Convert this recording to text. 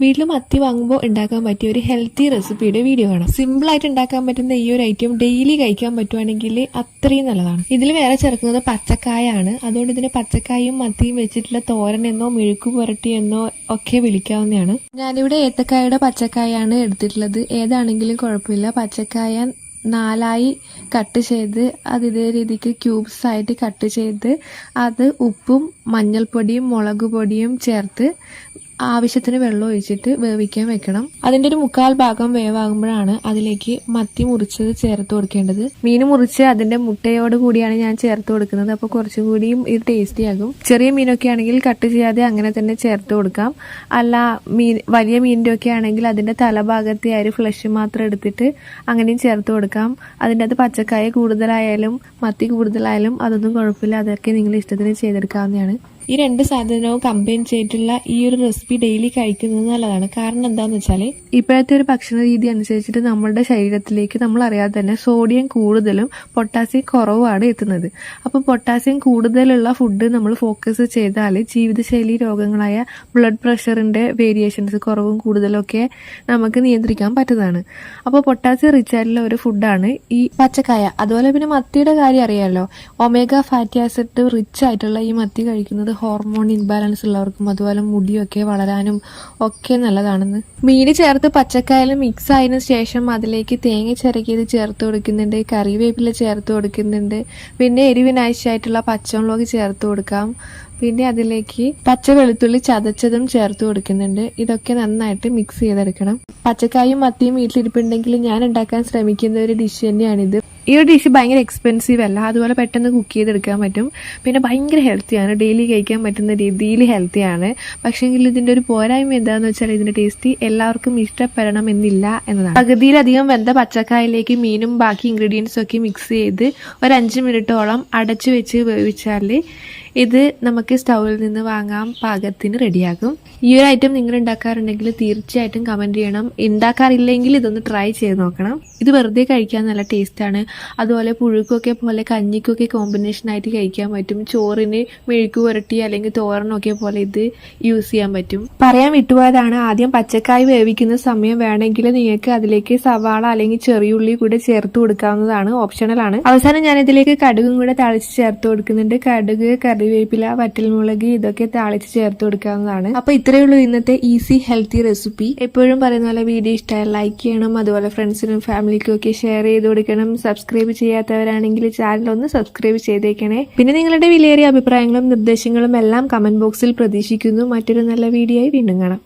വീട്ടിൽ മത്തി വാങ്ങുമ്പോൾ ഉണ്ടാക്കാൻ പറ്റിയ ഒരു ഹെൽത്തി റെസിപ്പിയുടെ വീഡിയോ ആണ്. സിമ്പിൾ ആയിട്ട് ഉണ്ടാക്കാൻ പറ്റുന്ന ഈ ഒരു ഐറ്റം ഡെയിലി കഴിക്കാൻ പറ്റുവാണെങ്കിൽ അത്രയും നല്ലതാണ്. ഇതിൽ വേറെ ചേർക്കുന്നത് പച്ചക്കായാണ്. അതുകൊണ്ട് ഇതിന് പച്ചക്കായും മത്തിയും വെച്ചിട്ടുള്ള തോരൻ എന്നോ മെഴുക്ക് പുരട്ടി എന്നോ ഒക്കെ വിളിക്കാവുന്നതാണ്. ഞാനിവിടെ ഏത്തക്കായയുടെ പച്ചക്കായാണ് എടുത്തിട്ടുള്ളത്. ഏതാണെങ്കിലും കുഴപ്പമില്ല. പച്ചക്കായ നാലായി കട്ട് ചെയ്ത് അത് ഇതേ രീതിക്ക് ക്യൂബ്സ് ആയിട്ട് കട്ട് ചെയ്ത് അത് ഉപ്പും മഞ്ഞൾപ്പൊടിയും മുളക് പൊടിയും ചേർത്ത് ആവശ്യത്തിന് വെള്ളം ഒഴിച്ചിട്ട് വേവിക്കാൻ വെക്കണം. അതിന്റെ ഒരു മുക്കാൽ ഭാഗം വേവാകുമ്പോഴാണ് അതിലേക്ക് മത്തി മുറിച്ചത് ചേർത്ത് കൊടുക്കേണ്ടത്. മീൻ മുറിച്ച് അതിന്റെ മുട്ടയോട് കൂടിയാണ് ഞാൻ ചേർത്ത് കൊടുക്കുന്നത്. അപ്പോൾ കുറച്ചും കൂടിയും ഇത് ടേസ്റ്റി ആകും. ചെറിയ മീനൊക്കെ ആണെങ്കിൽ കട്ട് ചെയ്യാതെ അങ്ങനെ തന്നെ ചേർത്ത് കൊടുക്കാം. അല്ല മീൻ വലിയ മീനിന്റെ ഒക്കെ ആണെങ്കിൽ അതിന്റെ തലഭാഗത്തെ ആ ഒരു ഫ്ലഷ് മാത്രം എടുത്തിട്ട് അങ്ങനെയും ചേർത്ത് കൊടുക്കാം. അതിന്റെ അത് പച്ചക്കായ കൂടുതലായാലും മത്തി കൂടുതലായാലും അതൊന്നും കുഴപ്പമില്ല. അതൊക്കെ നിങ്ങൾ ഇഷ്ടത്തിന് ചെയ്തെടുക്കാവുന്നതാണ്. ഈ രണ്ട് സാധനവും കമ്പൈൻ ചെയ്തിട്ടുള്ള ഈ ഒരു റെസിപ്പി ഡെയിലി കഴിക്കുന്നത് നല്ലതാണ്. കാരണം എന്താണെന്ന് വെച്ചാൽ ഇപ്പോഴത്തെ ഒരു ഭക്ഷണ രീതി അനുസരിച്ചിട്ട് നമ്മുടെ ശരീരത്തിലേക്ക് നമ്മൾ അറിയാതെ തന്നെ സോഡിയം കൂടുതലും പൊട്ടാസ്യം കുറവാണ് എത്തുന്നത്. അപ്പോൾ പൊട്ടാസ്യം കൂടുതലുള്ള ഫുഡ് നമ്മൾ ഫോക്കസ് ചെയ്താൽ ജീവിതശൈലി രോഗങ്ങളായ ബ്ലഡ് പ്രഷറിന്റെ വേരിയേഷൻസ് കുറവും കൂടുതലൊക്കെ നമുക്ക് നിയന്ത്രിക്കാൻ പറ്റുന്നതാണ്. അപ്പോൾ പൊട്ടാസ്യം റിച്ച് ആയിട്ടുള്ള ഒരു ഫുഡാണ് ഈ പച്ചക്കായ. അതുപോലെ പിന്നെ മത്തിയുടെ കാര്യം അറിയാമല്ലോ ഒമേഗ ഫാറ്റി ആസിഡ് റിച്ച് ആയിട്ടുള്ള ഈ മത്തി കഴിക്കുന്നത് ഹോർമോൺ ഇൻബാലൻസ് ഉള്ളവർക്കും അതുപോലെ മുടിയൊക്കെ വളരാനും ഒക്കെ നല്ലതാണെന്ന്. മീന് ചേർത്ത് പച്ചക്കായൽ മിക്സ് ആയതിനു ശേഷം അതിലേക്ക് തേങ്ങ ചിരകിയത് ചേർത്ത് കൊടുക്കുന്നുണ്ട് കറിവേപ്പില ചേർത്ത് കൊടുക്കുന്നുണ്ട്. പിന്നെ എരിവിനാവശ്യമായിട്ടുള്ള പച്ചമുളക് ചേർത്ത് കൊടുക്കാം. പിന്നെ അതിലേക്ക് പച്ച വെളുത്തുള്ളി ചതച്ചതും ചേർത്ത് കൊടുക്കുന്നുണ്ട്. ഇതൊക്കെ നന്നായിട്ട് മിക്സ് ചെയ്തെടുക്കണം. പച്ചക്കായും മത്തിയും വീട്ടിലിരിപ്പുണ്ടെങ്കിൽ ഞാൻ ഉണ്ടാക്കാൻ ശ്രമിക്കുന്ന ഒരു ഡിഷ് തന്നെയാണിത്. ഈ ഒരു ഡിഷ് ഭയങ്കര എക്സ്പെൻസീവ് അല്ല. അതുപോലെ പെട്ടെന്ന് കുക്ക് ചെയ്തെടുക്കാൻ പറ്റും. പിന്നെ ഭയങ്കര ഹെൽത്തിയാണ് ഡെയിലി കഴിക്കാൻ പറ്റുന്ന രീതിയിൽ ഹെൽത്തിയാണ് പക്ഷേങ്കിൽ ഇതിന്റെ ഒരു പോരായ്മ എന്താണെന്ന് വെച്ചാൽ ഇതിന്റെ ടേസ്റ്റ് എല്ലാവർക്കും ഇഷ്ടപ്പെടണം എന്നില്ല എന്നതാണ്. പകുതിയിലധികം വെന്ത പച്ചക്കായയിലേക്ക് മീനും ബാക്കി ഇൻഗ്രീഡിയൻസും ഒക്കെ മിക്സ് ചെയ്ത് ഒരു അഞ്ച് മിനിറ്റോളം അടച്ചു വെച്ച് വേവിച്ചാൽ ഇത് നമുക്ക് സ്റ്റൗവിൽ നിന്ന് വാങ്ങാൻ പാകത്തിന് റെഡിയാകും. ഈ ഒരു ഐറ്റം നിങ്ങൾ ഉണ്ടാക്കാറുണ്ടെങ്കിൽ തീർച്ചയായിട്ടും കമന്റ് ചെയ്യണം. ഉണ്ടാക്കാറില്ലെങ്കിൽ ഇതൊന്ന് ട്രൈ ചെയ്ത് നോക്കണം. ഇത് വെറുതെ കഴിക്കാൻ നല്ല ടേസ്റ്റാണ് അതുപോലെ പുഴുക്കൊക്കെ പോലെ കഞ്ഞിക്കൊക്കെ കോമ്പിനേഷൻ ആയിട്ട് കഴിക്കാൻ പറ്റും. ചോറിന് മെഴുക്ക് പുരട്ടി അല്ലെങ്കിൽ തോരനൊക്കെ പോലെ ഇത് യൂസ് ചെയ്യാൻ പറ്റും. പറയാൻ വിട്ടുപോയതാണ്. ആദ്യം പച്ചക്കായ് വേവിക്കുന്ന സമയം വേണമെങ്കിൽ നിങ്ങൾക്ക് അതിലേക്ക് സവാള അല്ലെങ്കിൽ ചെറിയുള്ളി കൂടെ ചേർത്ത് കൊടുക്കാവുന്നതാണ് ഓപ്ഷണലാണ് അവസാനം ഞാൻ ഇതിലേക്ക് കടുകും കൂടെ തളിച്ച് ചേർത്ത് കൊടുക്കുന്നുണ്ട്. കടുക് കറിവേപ്പില വറ്റൽമുളക് ഇതൊക്കെ താളിച്ച് ചേർത്ത് കൊടുക്കാവുന്നതാണ്. അപ്പൊ ഇത്രയേ ഉള്ളൂ ഇന്നത്തെ ഈസി ഹെൽത്തി റെസിപ്പി എപ്പോഴും പറയുന്ന പോലെ വീഡിയോ ഇഷ്ടമായി ലൈക്ക് ചെയ്യണം. അതുപോലെ ഫ്രണ്ട്സിനും ഫാമിലിക്കും ഒക്കെ ഷെയർ ചെയ്ത് കൊടുക്കണം. സബ്സ്ക്രൈബ് ചെയ്യാത്തവരാണെങ്കിൽ ചാനൽ ഒന്ന് സബ്സ്ക്രൈബ് ചെയ്തേക്കണേ. പിന്നെ നിങ്ങളുടെ വിലയേറിയ അഭിപ്രായങ്ങളും നിർദ്ദേശങ്ങളും എല്ലാം കമന്റ് ബോക്സിൽ പ്രതീക്ഷിക്കുന്നു. മറ്റൊരു നല്ല വീഡിയോ ആയി വീണ്ടും കാണാം.